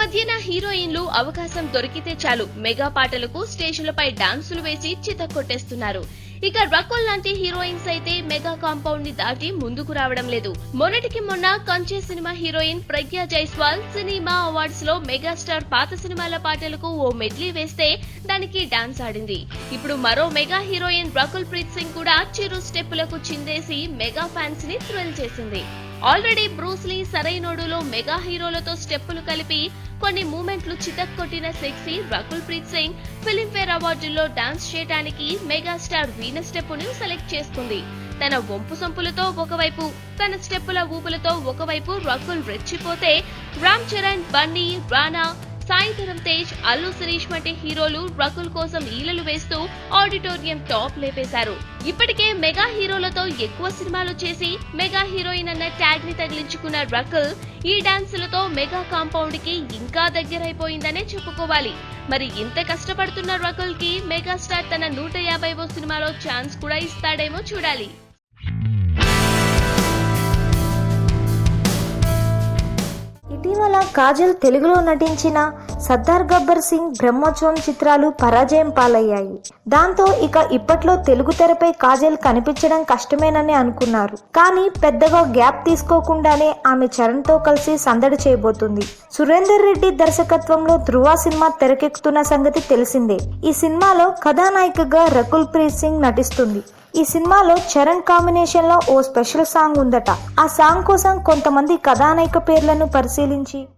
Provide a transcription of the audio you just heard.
మధ్యన హీరోయిన్లు అవకాశం దొరికితే చాలు మెగా పాటలకు స్టేషన్లపై డాన్సులు వేసి చితక్కొట్టేస్తున్నారు ఇక రకుల్ లాంటి హీరోయిన్స్ అయితే మెగా కాంపౌండ్ని దాటి ముందుకు రావడం లేదు. మొన్నటికి మొన్న Kanche cinema heroine Pragya Jaiswal cinema అవార్డ్స్లో megastar పాత సినిమాల పాటలకు ఓ మెడ్లీ వేస్తే దానికి డాన్స్ ఆడింది. ఇప్పుడు మరో మెగా హీరోయిన్ రకుల్ ప్రీత్ సింగ్ కూడా చిరు స్టెప్పులకు చిందేసి మెగా ఫ్యాన్స్ని థ్రిల్ చేసింది. ఆల్రెడీ బ్రూస్లీ సరైనోడులో మెగా హీరోలతో స్టెప్పులు కలిపి కొన్ని మూమెంట్లు చితక్కొట్టిన సెక్సీ రకుల్ ప్రీత్ సింగ్ ఫిలింఫేర్ అవార్డుల్లో డాన్స్ చేయడానికి మెగాస్టార్ వీణ స్టెప్పును సెలెక్ట్ చేసుకుంది తన వంపు సొంపులతో ఒకవైపు తన స్టెప్పుల ఊపులతో ఒకవైపు రకుల్ రెచ్చిపోతే రామ్ చరణ్ బన్నీ రానా సాయంత్రం తేజ్ అల్లు శిరీష్ వంటి హీరోలు రకుల్ కోసం ఈలలు వేస్తూ ఆడిటోరియం టాప్ లేపేశారు. ఇప్పటికే మెగా హీరోలతో ఎక్కువ సినిమాలు చేసి మెగా హీరోయిన్ అన్న ట్యాగ్ని తగిలించుకున్న రకుల్ ఈ డాన్సులతో మెగా కాంపౌండ్కి ఇంకా దగ్గరైపోయిందనే చెప్పుకోవాలి. మరి ఇంత కష్టపడుతున్న రకుల్కి మెగాస్టార్ తన నూట యాభైవో సినిమాలో ఛాన్స్ కూడా ఇస్తాడేమో చూడాలి. ఇటీవల కాజల్ తెలుగులో నటించిన సర్దార్ గబ్బర్ సింగ్ బ్రహ్మోత్సవం చిత్రాలు పరాజయం పాలయ్యాయి. దాంతో ఇక ఇప్పట్లో తెలుగు తెరపై కాజల్ కనిపించడం కష్టమేనని అనుకున్నారు. కానీ పెద్దగా గ్యాప్ తీసుకోకుండానే ఆమె చరణ్తో కలిసి సందడి చేయబోతుంది. సురేందర్ రెడ్డి దర్శకత్వంలో ధృవ సినిమా తెరకెక్కుతున్న సంగతి తెలిసిందే. ఈ సినిమాలో కథానాయికగా రకుల్ ప్రీత్ సింగ్ నటిస్తుంది. ఈ సినిమాలో చరణ్ కాంబినేషన్లో ఓ స్పెషల్ సాంగ్ ఉందట. ఆ సాంగ్ కోసం కొంతమంది కథానాయిక పేర్లను పరిశీలించి